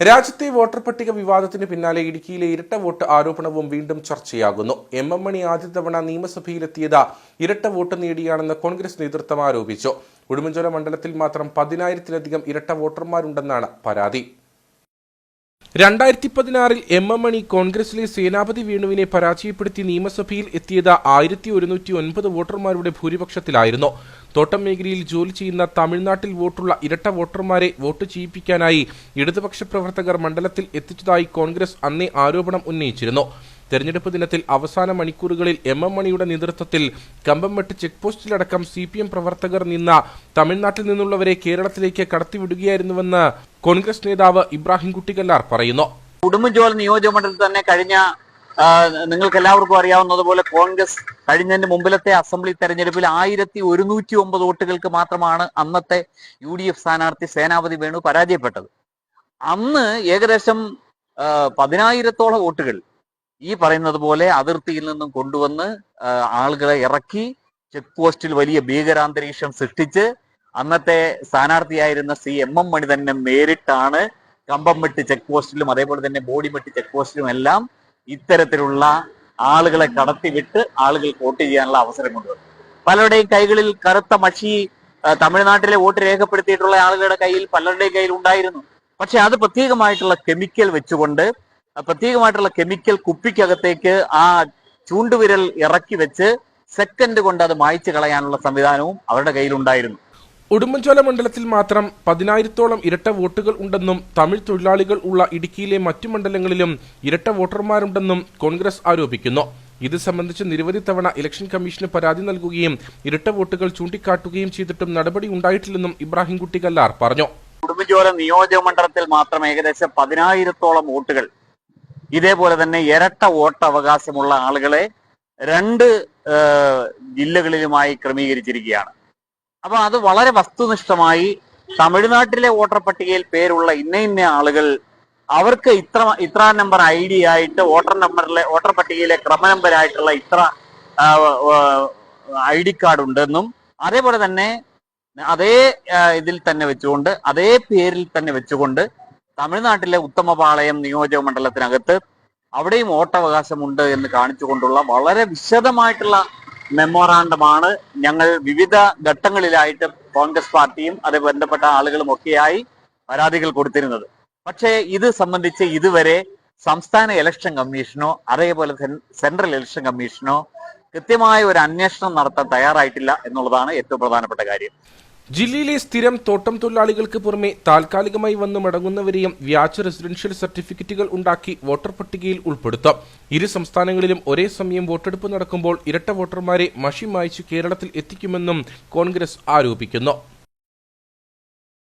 രാജ്യത്തെ വോട്ടർ പട്ടിക വിവാദത്തിന് പിന്നാലെ ഇടുക്കിയിലെ ഇരട്ട വോട്ട് ആരോപണവും വീണ്ടും ചർച്ചയാകുന്നു. എം എം മണി ആദ്യ തവണ നിയമസഭയിലെത്തിയത് ഇരട്ട വോട്ട് നേടിയാണെന്ന് കോൺഗ്രസ് നേതൃത്വം ആരോപിച്ചു. ഉടുമ്പൻചോല മണ്ഡലത്തിൽ മാത്രം പതിനായിരത്തിലധികം ഇരട്ട വോട്ടർമാരുണ്ടെന്നാണ് പരാതി. രണ്ടായിരത്തി പതിനാറിൽ എം എം മണി കോൺഗ്രസിലെ സേനാപതി വേണുവിനെ പരാജയപ്പെടുത്തി നിയമസഭയിൽ എത്തിയത് ആയിരത്തി ഒരുന്നൂറ്റി ഒൻപത് വോട്ടർമാരുടെ ഭൂരിപക്ഷത്തിലായിരുന്നു. തോട്ടം മേഖലയിൽ ജോലി ചെയ്യുന്ന തമിഴ്നാട്ടിൽ വോട്ടുള്ള ഇരട്ട വോട്ടർമാരെ വോട്ട് ചെയ്യിപ്പിക്കാനായി ഇടതുപക്ഷ പ്രവർത്തകർ മണ്ഡലത്തിൽ എത്തിച്ചതായി കോൺഗ്രസ് അന്നേ ആരോപണം ഉന്നയിച്ചിരുന്നു. തെരഞ്ഞെടുപ്പ് ദിനത്തിൽ അവസാന മണിക്കൂറുകളിൽ എം എം മണിയുടെ നേതൃത്വത്തിൽ കമ്പംമെട്ട് ചെക്ക് പോസ്റ്റിലടക്കം സി പി എം പ്രവർത്തകർ നിന്ന തമിഴ്നാട്ടിൽ നിന്നുള്ളവരെ കേരളത്തിലേക്ക് കടത്തിവിടുകയായിരുന്നുവെന്ന് കോൺഗ്രസ് നേതാവ് ഇബ്രാഹിം കുട്ടികല്ലാർ പറയുന്നു. ഉടുമ്പൻചോല നിയോജകമണ്ഡലത്തിൽ തന്നെ കഴിഞ്ഞ നിങ്ങൾക്ക് എല്ലാവർക്കും അറിയാവുന്നതുപോലെ കോൺഗ്രസ് കഴിഞ്ഞതിന്റെ മുമ്പിലത്തെ അസംബ്ലി തെരഞ്ഞെടുപ്പിൽ ആയിരത്തി ഒരുന്നൂറ്റി ഒമ്പത് വോട്ടുകൾക്ക് മാത്രമാണ് അന്നത്തെ യു ഡി എഫ് സ്ഥാനാർത്ഥി സേനാപതി വേണു പരാജയപ്പെട്ടത്. അന്ന് ഏകദേശം പതിനായിരത്തോളം വോട്ടുകൾ ഈ പറയുന്നത് പോലെ അതിർത്തിയിൽ നിന്നും കൊണ്ടുവന്ന് ആളുകളെ ഇറക്കി ചെക്ക് പോസ്റ്റിൽ വലിയ ഭീകരാന്തരീക്ഷം സൃഷ്ടിച്ച് അന്നത്തെ സ്ഥാനാർത്ഥിയായിരുന്ന സി എം എം മണി തന്നെ നേരിട്ടാണ് കമ്പംമെട്ട് ചെക്ക് പോസ്റ്റിലും അതേപോലെ തന്നെ ബോഡിമെട്ട് ചെക്ക് പോസ്റ്റിലും എല്ലാം ഇത്തരത്തിലുള്ള ആളുകളെ കടത്തിവിട്ട് ആളുകൾ വോട്ട് ചെയ്യാനുള്ള അവസരം കൊണ്ടുവന്നു. പലരുടെയും കൈകളിൽ കറുത്ത മഷി തമിഴ്നാട്ടിലെ വോട്ട് രേഖപ്പെടുത്തിയിട്ടുള്ള ആളുകളുടെ കയ്യിൽ പലരുടെയും കയ്യിൽ ഉണ്ടായിരുന്നു. പക്ഷെ അത് പ്രത്യേകമായിട്ടുള്ള കെമിക്കൽ വെച്ചുകൊണ്ട് പ്രത്യേകമായിട്ടുള്ള കെമിക്കൽ കുപ്പിക്കകത്തേക്ക് ആ ചൂണ്ടുവിരൽ ഇറക്കി വെച്ച് സെക്കൻഡ് കൊണ്ട് അത് മായ്ച്ചു കളയാനുള്ള സംവിധാനവും അവരുടെ കയ്യിലുണ്ടായിരുന്നു ഉടുമ്പൻചോല മണ്ഡലത്തിൽ മാത്രം പതിനായിരത്തോളം ഇരട്ട വോട്ടുകൾ ഉണ്ടെന്നും തമിഴ് തൊഴിലാളികൾ ഉള്ള ഇടുക്കിയിലെ മറ്റു മണ്ഡലങ്ങളിലും ഇരട്ട വോട്ടർമാരുണ്ടെന്നും കോൺഗ്രസ് ആരോപിക്കുന്നു. ഇത് സംബന്ധിച്ച് നിരവധി തവണ ഇലക്ഷൻ കമ്മീഷന് പരാതി നൽകുകയും ഇരട്ട വോട്ടുകൾ ചൂണ്ടിക്കാട്ടുകയും ചെയ്തിട്ടും നടപടി ഉണ്ടായിട്ടില്ലെന്നും ഇബ്രാഹിംകുട്ടി കല്ലാർ പറഞ്ഞു. ഉടുമ്പൻചോല നിയോജക മണ്ഡലത്തിൽ മാത്രം ഏകദേശം പതിനായിരത്തോളം വോട്ടുകൾ ഇതേപോലെ തന്നെ ഇരട്ട വോട്ട് അവകാശമുള്ള ആളുകളെ രണ്ട് ജില്ലകളിലുമായി ക്രമീകരിച്ചിരിക്കുകയാണ്. അപ്പൊ അത് വളരെ വസ്തുനിഷ്ഠമായി തമിഴ്നാട്ടിലെ വോട്ടർ പട്ടികയിൽ പേരുള്ള ഇന്ന ഇന്ന ആളുകൾ അവർക്ക് ഇത്ര ഇത്ര നമ്പർ ഐ ഡി ആയിട്ട് വോട്ടർ നമ്പറിലെ വോട്ടർ പട്ടികയിലെ ക്രമ നമ്പരായിട്ടുള്ള ഇത്ര ഐ ഡി കാർഡ് ഉണ്ടെന്നും അതേപോലെ തന്നെ അതേ ഇതിൽ തന്നെ വെച്ചുകൊണ്ട് അതേ പേരിൽ തന്നെ വെച്ചുകൊണ്ട് തമിഴ്നാട്ടിലെ ഉത്തമപാളയം നിയോജക മണ്ഡലത്തിനകത്ത് അവിടെയും വോട്ടവകാശമുണ്ട് എന്ന് കാണിച്ചുകൊണ്ടുള്ള വളരെ വിശദമായിട്ടുള്ള മെമ്മോറാണ്ടമാണ്. ഞങ്ങൾ വിവിധ ഘട്ടങ്ങളിലായിട്ട് കോൺഗ്രസ് പാർട്ടിയും അത് ബന്ധപ്പെട്ട ആളുകളും ഒക്കെയായി പരാതികൾ കൊടുത്തിരുന്നത്. പക്ഷേ ഇത് സംബന്ധിച്ച് ഇതുവരെ സംസ്ഥാന ഇലക്ഷൻ കമ്മീഷനോ അതേപോലെ സെൻട്രൽ ഇലക്ഷൻ കമ്മീഷനോ കൃത്യമായ ഒരു അന്വേഷണം നടത്താൻ തയ്യാറായിട്ടില്ല എന്നുള്ളതാണ് ഏറ്റവും പ്രധാനപ്പെട്ട കാര്യം. ജില്ലയിലെ സ്ഥിരം തോട്ടം തൊഴിലാളികൾക്ക് പുറമെ താൽക്കാലികമായി വന്നു മടങ്ങുന്നവരെയും വ്യാജ റെസിഡൻഷ്യൽ സർട്ടിഫിക്കറ്റുകൾ ഉണ്ടാക്കി വോട്ടർ പട്ടികയിൽ ഉൾപ്പെടുത്താം. ഇരു സംസ്ഥാനങ്ങളിലും ഒരേ സമയം വോട്ടെടുപ്പ് നടക്കുമ്പോൾ ഇരട്ട വോട്ടർമാരെ മഷി മായ്ച്ചു കേരളത്തിൽ എത്തിക്കുമെന്നും കോൺഗ്രസ് ആരോപിക്കുന്നു.